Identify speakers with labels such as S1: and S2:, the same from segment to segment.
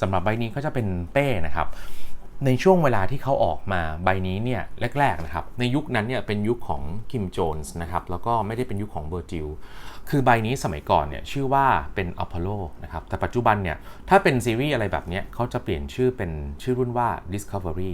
S1: สำหรับใบนี้ก็จะเป็นเป้นะครับในช่วงเวลาที่เขาออกมาใบนี้เนี่ยแรกๆนะครับในยุคนั้นเนี่ยเป็นยุคของคิมโจนส์นะครับแล้วก็ไม่ได้เป็นยุคของเบอร์จิลคือใบนี้สมัยก่อนเนี่ยชื่อว่าเป็นอพอลโลนะครับแต่ปัจจุบันเนี่ยถ้าเป็นซีรีส์อะไรแบบเนี้ยเขาจะเปลี่ยนชื่อเป็นชื่อรุ่นว่า Discovery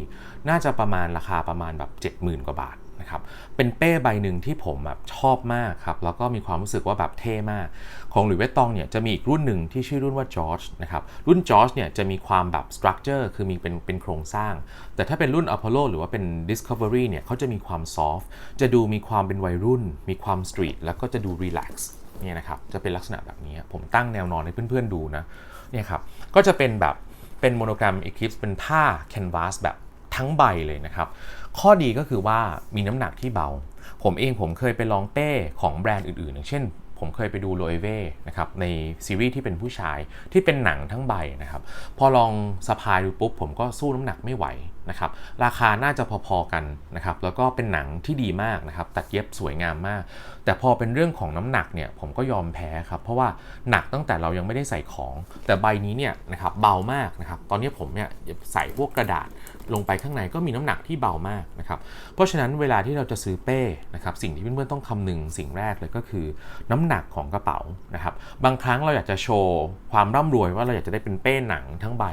S1: น่าจะประมาณราคาประมาณแบบ 70,000 กว่าบาท นะครับ เป็นเป้ใบหนึ่งที่ผมแบบชอบมากครับ แล้วก็มีความรู้สึกว่าแบบเท่มาก ของหลุยส์เวตตองเนี่ยจะมีอีกรุ่นหนึ่งที่ชื่อรุ่นว่าจอร์จนะครับ รุ่นจอร์จเนี่ยจะมีความแบบสตรัคเจอร์คือมีเป็นเป็นโครงสร้าง แต่ถ้าเป็นรุ่น Apollo หรือว่าเป็น Discovery เนี่ยเขาจะมีความซอฟต์จะดูมีความเป็นวัยรุ่น มีความสตรีทแล้วก็จะดูรีแลกซ์เนี่ยนะครับจะเป็นลักษณะแบบนี้ ผมตั้งแนวนอนให้เพื่อนๆดูนะเนี่ยครับก็จะเป็นแบบเป็นโมโนกรม Eclipse เป็นผ้าแคนวาสแบบทั้งใบเลยนะครับ ข้อดีก็คือว่ามีน้ำหนักที่เบา ผมเองผมเคยไปลองเป้ของแบรนด์อื่นๆ อย่างเช่น ผมเคยไปดูโรยเว่นะครับในซีรีส์ที่เป็นผู้ชายที่เป็นหนังทั้งใบนะครับ พอลองสะพายดูปุ๊บผมก็สู้น้ำหนักไม่ไหวนะครับราคาน่าจะพอๆกันนะครับแล้วก็เป็นหนังที่ดีมากนะครับตัดเย็บสวยงามมาก แต่พอเป็นเรื่องของน้ำหนักเนี่ยผมก็ยอมแพ้ครับเพราะว่าหนักตั้งแต่เรายังไม่ได้ใส่ของ แต่ใบนี้เนี่ยนะครับเบามากนะครับตอนนี้ผมเนี่ยใส่พวกกระดาษ ลงไปข้างในก็มีน้ำหนักที่เบามากนะครับ เพราะฉะนั้นเวลาที่เราจะซื้อเป้นะครับสิ่งที่เพื่อนๆต้องคำนึงสิ่งแรกเลยก็คือ น้ำหนักของกระเป๋านะครับ บางครั้งเราอยากจะโชว์ความร่ำรวยว่าเราอยากจะได้เป็นเป้หนังทั้งใบ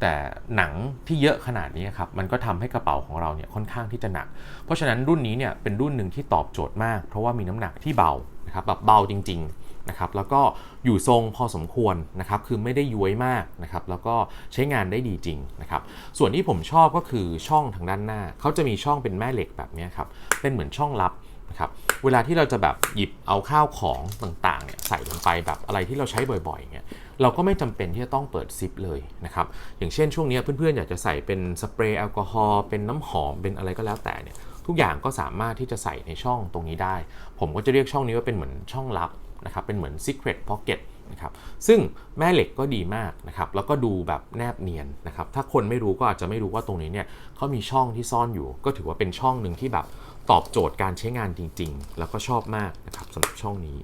S1: แต่หนังที่เยอะขนาดนี้ครับมันก็ทำให้กระเป๋าของเราเนี่ยค่อนข้างที่จะหนัก เพราะฉะนั้นรุ่นนี้เนี่ยเป็นรุ่นหนึ่งที่ตอบโจทย์มาก เพราะว่ามีน้ำหนักที่เบานะครับแบบเบาจริง ๆ นะครับแล้วก็อยู่ทรงพอสมควรนะครับคือไม่ได้ย้วยมากนะครับแล้วก็ใช้งานได้ดีจริงนะครับส่วนที่ผมชอบก็คือช่องทางด้านหน้า เขาจะมีช่องเป็นแม่เหล็กแบบนี้ครับเป็นเหมือนช่องลับนะครับเวลาที่เราจะแบบหยิบเอาข้าวของต่างๆเนี่ยใส่ลงไปแบบอะไรที่เราใช้บ่อยๆเนี่ยเราก็ไม่จำเป็นที่จะต้องเปิดซิปเลยนะครับอย่างเช่นช่วงนี้เพื่อนๆอยากจะใส่เป็นสเปรย์แอลกอฮอล์เป็นน้ำหอมเป็นอะไรก็แล้วแต่เนี่ยทุกอย่างก็สามารถที่จะใส่ในช่องตรงนี้ได้ ผมก็จะเรียกช่องนี้ว่าเป็นเหมือนช่องลับ นะครับเป็นเหมือน secret pocket นะครับซึ่งแม่เหล็กก็ดีมากนะครับแล้วก็ดูแบบแนบเนียนนะครับถ้าคนไม่รู้ก็อาจจะไม่รู้ว่าตรงนี้เนี่ยเขามีช่องที่ซ่อนอยู่ ก็ถือว่าเป็นช่องหนึ่งที่แบบตอบโจทย์การใช้งานจริง ๆ แล้วก็ชอบมากนะครับสำหรับช่องนี้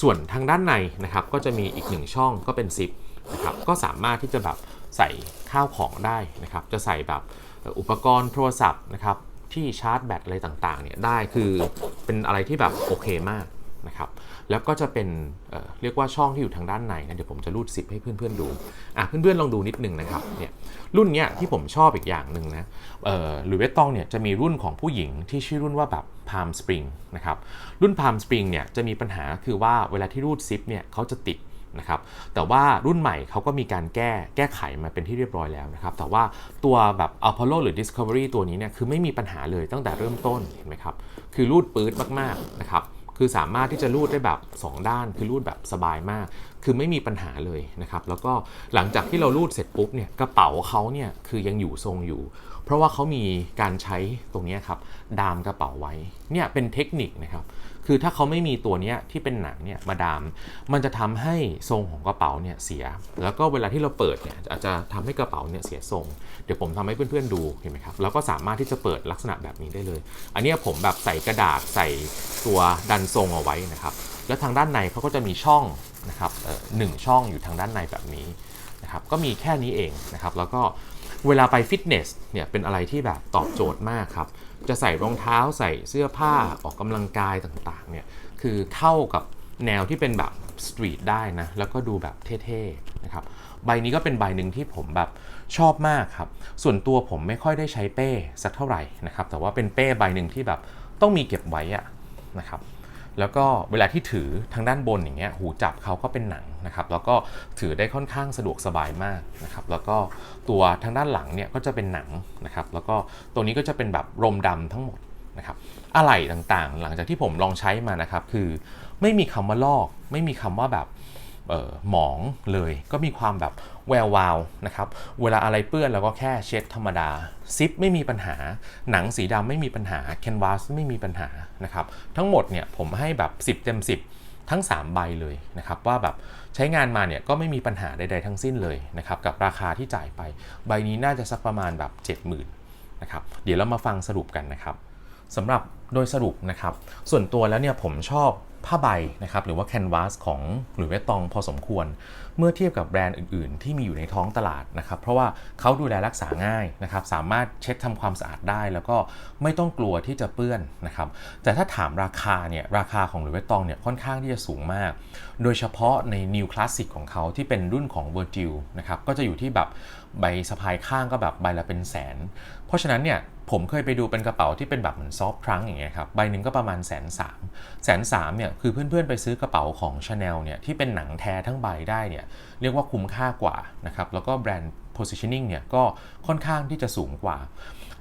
S1: ส่วนทางด้านในนะครับก็จะมีอีกหนึ่งช่องก็เป็นซิปนะครับก็สามารถที่จะแบบใส่ข้าวของได้นะครับจะใส่แบบอุปกรณ์โทรศัพท์นะครับที่ชาร์จแบตอะไรต่างๆเนี่ยได้คือเป็นอะไรที่แบบโอเคมาก นะครับแล้วก็จะเป็นเเรียกว่าช่องที่อยู่ทางด้านในนะเดี๋ยวผมจะรูดซิปให้เพื่อนๆดูอะเพื่อนๆลองดูนิดนึงนะครับเนี่ยรุ่นเนี้ยที่ผมชอบอีกอย่างหนึ่งนะหรือเวตตองเนี่ยจะมีรุ่นของผู้หญิงที่ชื่อรุ่นว่าแบบ Palm Spring นะครับรุ่น Palm Spring เนี่ยจะมีปัญหาคือว่าเวลาที่รูดซิปเนี่ยเขาจะติดนะครับแต่ว่ารุ่นใหม่เขาก็มีการแก้แก้ไขมาเป็นที่เรียบร้อยแล้วนะครับ แต่ว่าตัวแบบ Apollo หรือ Discovery ตัวนี้เนี่ยคือไม่มีปัญหาเลยตั้งแต่เริ่มต้นเห็นไหมครับ คือรูดปื๊ดมากๆนะครับ คือสามารถที่จะรูดได้แบบ 2 ด้านคือรูดแบบสบายมาก คือไม่มีปัญหาเลยนะครับแล้วก็หลังจากที่เรารูดเสร็จปุ๊บเนี่ยกระเป๋าเขาเนี่ยคือยังอยู่ทรงอยู่ เพราะว่าเขามีการใช้ตรงนี้ครับดามกระเป๋าไว้เนี่ยเป็นเทคนิคนะครับคือถ้าเขาไม่มีตัวนี้ที่เป็นหนังเนี่ยมาดาม มันจะทำให้ทรงของกระเป๋าเนี่ยเสีย แล้วก็เวลาที่เราเปิดเนี่ยอาจจะทำให้กระเป๋าเนี่ยเสียทรง เดี๋ยวผมทำให้เพื่อนๆดูเห็นไหมครับแล้วก็สามารถที่จะเปิดลักษณะแบบนี้ได้เลย อันนี้ผมแบบใส่กระดาษใส่ตัวดันทรงเอาไว้นะครับ แล้วทางด้านในเขาก็จะมีช่องนะครับหนึ่งช่องอยู่ทางด้านในแบบนี้นะครับก็มีแค่นี้เองนะครับแล้วก็เวลาไปฟิตเนสเนี่ยเป็นอะไรที่แบบตอบโจทย์มากครับจะใส่รองเท้าใส่เสื้อผ้าออกกำลังกายต่างๆเนี่ยคือเข้ากับแนวที่เป็นแบบสตรีทได้นะแล้วก็ดูแบบเท่ๆนะครับใบนี้ก็เป็นใบหนึ่งที่ผมแบบชอบมากครับ ส่วนตัวผมไม่ค่อยได้ใช้เป้สักเท่าไหร่นะครับ แต่ว่าเป็นเป้ใบหนึ่งที่แบบต้องมีเก็บไว้อะนะครับ แล้วก็เวลาที่ถือทางด้านบนอย่างเงี้ยหูจับเขาก็เป็นหนังนะครับ แล้วก็ถือได้ค่อนข้างสะดวกสบายมากนะครับ แล้วก็ตัวทางด้านหลังเนี่ยก็จะเป็นหนังนะครับ แล้วก็ตัวนี้ก็จะเป็นแบบรมดำทั้งหมดนะครับอะไหล่ต่างๆ หลังจากที่ผมลองใช้มานะครับ คือไม่มีคำว่าลอก ไม่มีคำว่าแบบ หมองเลย ก็มีความแบบแวววาวนะครับ เวลาอะไรเปื้อนเราก็แค่เช็ดธรรมดา ซิปไม่มีปัญหา หนังสีดำไม่มีปัญหา แคนวาสไม่มีปัญหานะครับ ทั้งหมดเนี่ยผมให้แบบ 10 เต็ม 10 ทั้ง 3 ใบเลยนะครับ ว่าแบบใช้งานมาเนี่ยก็ไม่มีปัญหาใดๆทั้งสิ้นเลยนะครับ กับราคาที่จ่ายไป ใบนี้น่าจะสักประมาณแบบ 70,000นะครับเดี๋ยวเรามาฟังสรุปกันนะครับสำหรับโดยสรุปนะครับ ส่วนตัวแล้วเนี่ยผมชอบ ผ้าใบนะครับหรือว่าแคนวาสของหลุยส์วิตตองพอสมควร เมื่อเทียบกับแบรนด์อื่น ๆ ที่มีอยู่ในท้องตลาดนะครับ เพราะว่าเขาดูแลรักษาง่ายนะครับ สามารถเช็ดทำความสะอาดได้ แล้วก็ไม่ต้องกลัวที่จะเปื้อนนะครับ แต่ถ้าถามราคาเนี่ยราคาของหลุยส์วิตตองเนี่ยค่อนข้างที่จะสูงมาก โดยเฉพาะใน New Classic ของเขาที่เป็นรุ่นของ Virgil นะครับก็จะอยู่ที่แบบใบสะพายข้างก็แบบใบละเป็นแสน เพราะฉะนั้นเนี่ย ผมเคยไปดูเป็นกระเป๋าที่เป็นแบบเหมือนซอฟทรังอย่างเงี้ยครับใบหนึ่งก็ประมาณแสนสามแสนสามเนี่ยคือเพื่อนๆไปซื้อกระเป๋าของ Chanel เนี่ยที่เป็นหนังแท้ทั้งใบได้เนี่ยเรียกว่าคุ้มค่ากว่านะครับแล้วก็แบรนด์ positioning เนี่ยก็ค่อนข้างที่จะสูงกว่า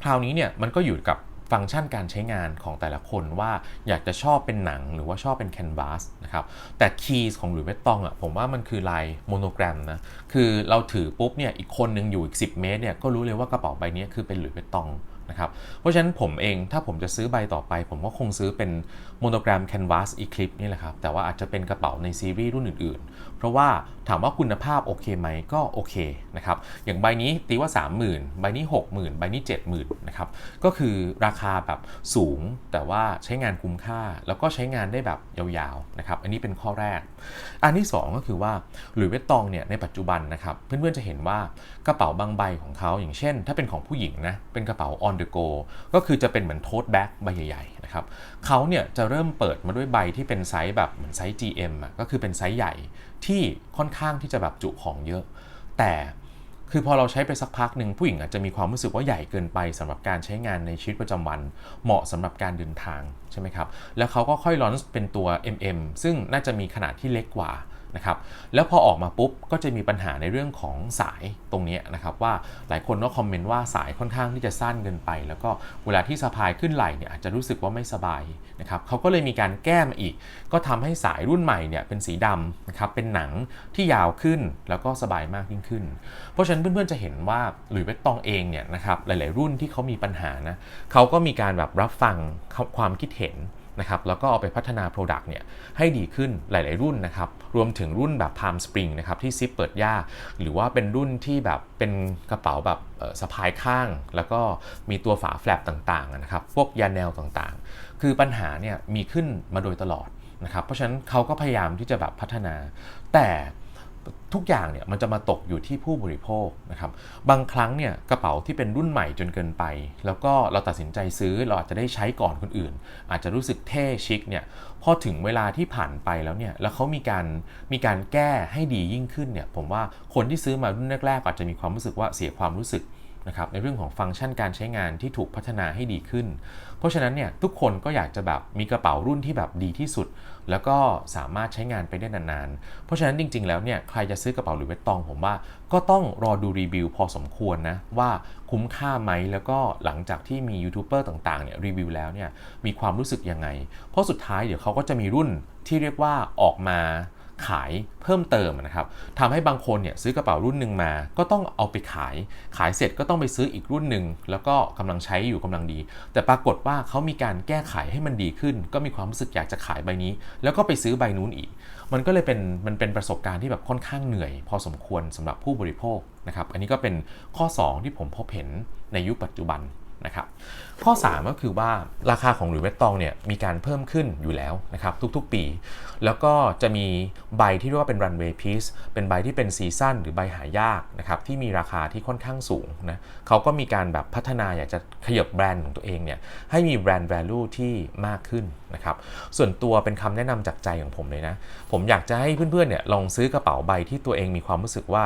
S1: คราวนี้เนี่ยมันก็อยู่กับฟังก์ชันการใช้งานของแต่ละคนว่าอยากจะชอบเป็นหนังหรือว่าชอบเป็นแคนวาสนะครับแต่คีย์ของหลุยส์เวตตองอะผมว่ามันคือลายโมโนแกรมนะคือเราถือปุ๊บเนี่ยอีกคนนึงอยู่อีก 10 เมตรเนี่ยก็รู้เลยว่ากระเป๋าใบนี้คือเป็นหลุยส์วิตตอง นะครับเพราะฉะนั้นผมเองถ้าผมจะซื้อใบต่อไป ผมก็คงซื้อเป็นโมโนแกรมแคนวาสอีคลิปนี่แหละครับ แต่ว่าอาจจะเป็นกระเป๋าในซีรีส์รุ่นอื่นๆ เพราะว่าถามว่าคุณภาพโอเคไหมก็โอเคนะครับอย่างใบนี้ตีว่า 30,000 ใบนี้ 60,000 ใบนี้ 70,000นะครับก็คือราคาแบบสูงแต่ว่าใช้งานคุ้มค่า แล้วก็ใช้งานได้แบบยาวๆนะครับอันนี้เป็นข้อแรก อันที่ 2 ก็คือว่าหลุยส์วิตตองเนี่ยในปัจจุบันนะครับเพื่อนๆจะเห็นว่ากระเป๋าบางใบของเขาอย่างเช่น ถ้าเป็นของผู้หญิงนะเป็นกระเป๋า on the go ก็คือจะเป็นเหมือนโท e แบ็กใบใหญ่ๆนะครับเขาเนี่ยจะเริ่มเปิดมาด้วยใบที่เป็นไซส์แบบเหมือนไซส์ GM อะก็คือเป็นไซส์ใหญ่ที่ค่อนข้างที่จะแบบจุของเยอะ แต่คือพอเราใช้ไปสักพักหนึ่งผู้หญิงอาจจะมีความรู้สึกว่าใหญ่เกินไปสำหรับการใช้งานในชีวิตประจำวัน เหมาะสำหรับการเดินทางใช่ไหมครับแล้วเขาก็ค่อยลอนเป็นตัว MM ซึ่งน่าจะมีขนาดที่เล็กกว่า นะครับแล้วพอออกมาปุ๊บก็จะมีปัญหาในเรื่องของสายตรงนี้นะครับว่าหลายคนก็คอมเมนต์ว่าสายค่อนข้างที่จะสั้นเกินไป แล้วก็เวลาที่สะพายขึ้นไหล่เนี่ยอาจจะรู้สึกว่าไม่สบายนะครับเขาก็เลยมีการแก้มาอีก ก็ทำให้สายรุ่นใหม่เนี่ยเป็นสีดำนะครับเป็นหนังที่ยาวขึ้นแล้วก็สบายมากยิ่งขึ้น เพราะฉะนั้นเพื่อนๆจะเห็นว่าหลุยส์วิตตองเองเนี่ยนะครับหลายๆรุ่นที่เขามีปัญหานะเขาก็มีการแบบรับฟังความคิดเห็นนะครับแล้วก็เอาไปพัฒนา Product เนี่ยให้ดีขึ้นหลาย ๆ รุ่นนะครับรวมถึงรุ่นแบบ Palm Spring นะครับที่ซิปเปิดยากหรือว่าเป็นรุ่นที่แบบเป็นกระเป๋าแบบสะพายข้าง แล้วก็มีตัวฝาแฟลปต่าง ๆ นะครับ พวกยาแนวต่าง ๆ คือปัญหาเนี่ยมีขึ้นมาโดยตลอดนะครับเพราะฉะนั้นเขาก็พยายามที่จะแบบพัฒนา แต่ ทุกอย่างเนี่ยมันจะมาตกอยู่ที่ผู้บริโภคนะครับบางครั้งเนี่ยกระเป๋าที่เป็นรุ่นใหม่จนเกินไป แล้วก็เราตัดสินใจซื้อเราอาจจะได้ใช้ก่อนคนอื่น อาจจะรู้สึกเท่ชิคเนี่ยพอถึงเวลาที่ผ่านไปแล้วเนี่ยแล้วเขามีการมีการแก้ให้ดียิ่งขึ้นเนี่ยผมว่าคนที่ซื้อมารุ่นแรกๆอาจจะมีความรู้สึกว่าเสียความรู้สึก นะครับในเรื่องของฟังก์ชันการใช้งานที่ถูกพัฒนาให้ดีขึ้น เพราะฉะนั้นเนี่ยทุกคนก็อยากจะแบบมีกระเป๋ารุ่นที่แบบดีที่สุด แล้วก็สามารถใช้งานไปได้นานๆ เพราะฉะนั้นจริง ๆ แล้วเนี่ยใครจะซื้อกระเป๋าหรือเวตตองผมว่า ก็ต้องรอดูรีวิวพอสมควรนะว่าคุ้มค่าไหมแล้วก็หลังจากที่มียูทูบเบอร์ต่างๆเนี่ยรีวิวแล้วเนี่ยมีความรู้สึกยังไง เพราะสุดท้ายเดี๋ยวเขาก็จะมีรุ่นที่เรียกว่าออกมา ขายเพิ่มเติมนะครับทำให้บางคนเนี่ยซื้อกระเป๋ารุ่นหนึ่งมา ก็ต้องเอาไปขาย ขายเสร็จก็ต้องไปซื้ออีกรุ่นหนึ่งแล้วก็กำลังใช้อยู่กำลังดี แต่ปรากฏว่าเขามีการแก้ไขให้มันดีขึ้น ก็มีความรู้สึกอยากจะขายใบนี้ แล้วก็ไปซื้อใบนู้นอีก มันก็เลยเป็นมันเป็นประสบการณ์ที่แบบค่อนข้างเหนื่อย พอสมควรสำหรับผู้บริโภคนะครับอันนี้ก็เป็นข้อ 2 ที่ผมพบเห็นในยุคปัจจุบัน นะครับข้อ 3 ก็คือว่าราคาของหลุยส์วิตตองเนี่ยมีการเพิ่มขึ้นอยู่แล้วนะครับทุกๆปี แล้วก็จะมีใบที่เรียกว่าเป็นรันเวย์พีซเป็นใบที่เป็นซีซั่นหรือใบหายากนะครับที่มีราคาที่ค่อนข้างสูงนะเขาก็มีการแบบพัฒนาอยากจะขยับแบรนด์ของตัวเองเนี่ยให้มีแบรนด์ value ที่มากขึ้นนะครับส่วนตัวเป็นคำแนะนำจากใจของผมเลยนะ ผมอยากจะให้เพื่อนๆเนี่ยลองซื้อกระเป๋าใบที่ตัวเองมีความรู้สึกว่า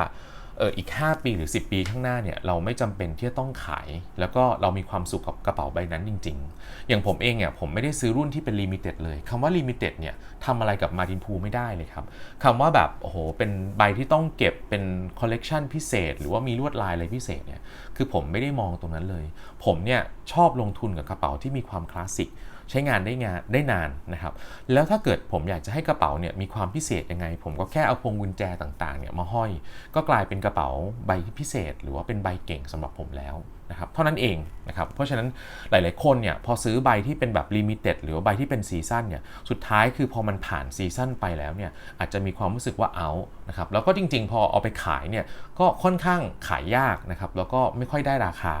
S1: เอออีก 5 ปีหรือ 10 ปีข้างหน้าเนี่ยเราไม่จำเป็นที่จะต้องขาย แล้วก็เรามีความสุขกับกระเป๋าใบนั้นจริง ๆ อย่างผมเองเนี่ยผมไม่ได้ซื้อรุ่นที่เป็นลิมิเต็ดเลยคำว่าลิมิเต็ดเนี่ยทำอะไรกับมาดินพูไม่ได้เลยครับคำว่าแบบโอ้โหเป็นใบที่ต้องเก็บเป็นคอลเลกชันพิเศษ หรือว่ามีลวดลายอะไรพิเศษเนี่ยคือผมไม่ได้มองตรงนั้นเลย ผมเนี่ยชอบลงทุนกับกระเป๋าที่มีความคลาสสิก ใช้งานได้งานได้นานนะครับ แล้วถ้าเกิดผมอยากจะให้กระเป๋าเนี่ยมีความพิเศษยังไง ผมก็แค่เอาพวงกุญแจต่างๆเนี่ยมาห้อย ก็กลายเป็นกระเป๋าใบพิเศษ หรือว่าเป็นใบเก่งสำหรับผมแล้ว นะครับเท่านั้นเองนะครับเพราะฉะนั้นหลาย ๆ คนเนี่ยพอซื้อใบที่เป็นแบบลิมิเต็ดหรือว่าใบที่เป็นซีซั่นเนี่ยสุดท้ายคือพอมันผ่านซีซั่นไปแล้วเนี่ยอาจจะมีความรู้สึกว่าเอานะครับแล้วก็จริง ๆ พอเอาไปขายเนี่ยก็ค่อนข้างขายยากนะครับแล้วก็ไม่ค่อยได้ราคา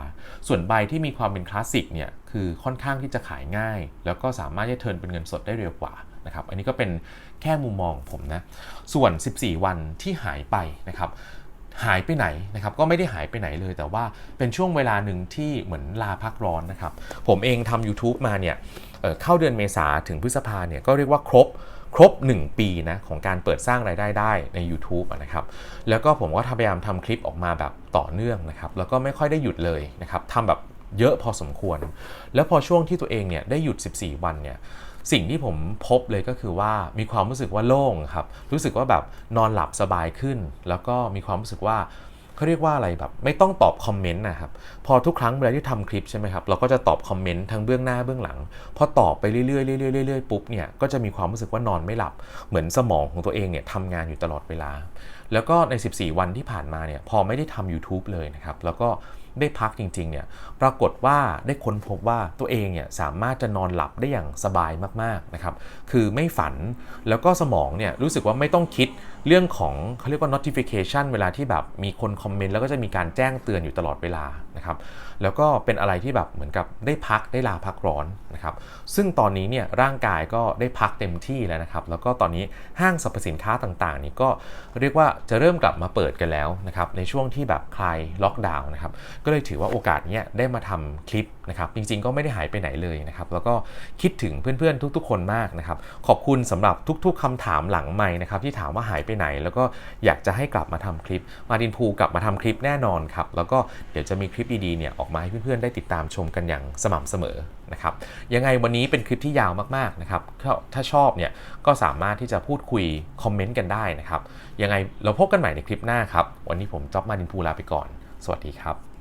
S1: ส่วนใบที่มีความเป็นคลาสสิกเนี่ยคือค่อนข้างที่จะขายง่าย แล้วก็สามารถจะเทิร์นเป็นเงินสดได้เร็วกว่านะครับอันนี้ก็เป็นแค่มุมมองของผมนะส่วน 14 วันที่หายไปนะครับ หายไปไหนนะครับก็ไม่ได้หายไปไหนเลย แต่ว่าเป็นช่วงเวลาหนึ่งที่เหมือนลาพักร้อนนะครับ ผมเองทำ YouTube มาเนี่ยเเข้าเดือนเมษาถึงพฤษภาเนี่ยก็เรียกว่าครบครบ 1 ปีนะของการเปิดสร้างรายได้ได้ใน YouTube นะครับแล้วก็ผมก็พยายามทำคลิปออกมาแบบต่อเนื่องนะครับแล้วก็ไม่ค่อยได้หยุดเลยนะครับทำแบบ เยอะพอสมควร แล้วพอช่วงที่ตัวเองเนี่ยได้หยุด 14 วันเนี่ยสิ่งที่ผมพบเลยก็คือว่ามีความรู้สึกว่าโล่งครับ รู้สึกว่าแบบนอนหลับสบายขึ้น แล้วก็มีความรู้สึกว่าเขาเรียกว่าอะไรแบบ ไม่ต้องตอบคอมเมนต์นะครับ พอทุกครั้งเวลาที่ทำคลิปใช่ไหมครับ เราก็จะตอบคอมเมนต์ทั้งเบื้องหน้าเบื้องหลัง พอตอบไปเรื่อยๆเรื่อยๆเรื่อยๆปุ๊บเนี่ยก็จะมีความรู้สึกว่านอนไม่หลับ เหมือนสมองของตัวเองเนี่ยทำงานอยู่ตลอดเวลา แล้วก็ใน 14 วันที่ผ่านมาเนี่ยพอไม่ได้ทำ YouTube เลยนะครับแล้วก็ ได้พักจริงๆเนี่ยปรากฏว่าได้ค้นพบว่าตัวเองเนี่ยสามารถจะนอนหลับได้อย่างสบายมากๆนะครับคือไม่ฝันแล้วก็สมองเนี่ยรู้สึกว่าไม่ต้องคิดเรื่องของเขาเรียกว่า notification เวลาที่แบบมีคนคอมเมนต์แล้วก็จะมีการแจ้งเตือนอยู่ตลอดเวลา นะครับแล้วก็เป็นอะไรที่แบบเหมือนกับได้พักได้ลาพักร้อนนะครับซึ่งตอนนี้เนี่ยร่างกายก็ได้พักเต็มที่แล้วนะครับแล้วก็ตอนนี้ห้างสรรพสินค้าต่างๆ นี่ก็เรียกว่าจะเริ่มกลับมาเปิดกันแล้วนะครับในช่วงที่แบบคลายล็อกดาวน์นะครับก็เลยถือว่าโอกาสเนี้ยได้มาทำคลิปนะครับจริงๆก็ไม่ได้หายไปไหนเลยนะครับแล้วก็คิดถึงเพื่อนๆทุก ๆ คนมากนะครับขอบคุณสำหรับทุก ๆคำถามหลังใหม่นะครับที่ถามว่าหายไปไหน แล้วก็อยากจะให้กลับมาทำคลิป มาดินพูกลับมาทำคลิปแน่นอนครับแล้วก็เดี๋ยวจะมีคลิปดีๆเนี่ยออกมาให้เพื่อนๆได้ติดตามชมกันอย่างสม่ำเสมอนะครับยังไงวันนี้เป็นคลิปที่ยาวมากๆนะครับถ้าชอบเนี่ยก็สามารถที่จะพูดคุยคอมเมนต์กันได้นะครับยังไงเราพบกันใหม่ในคลิปหน้าครับวันนี้ผมจ๊อบมาดินพูลาไปก่อน สวัสดีครับ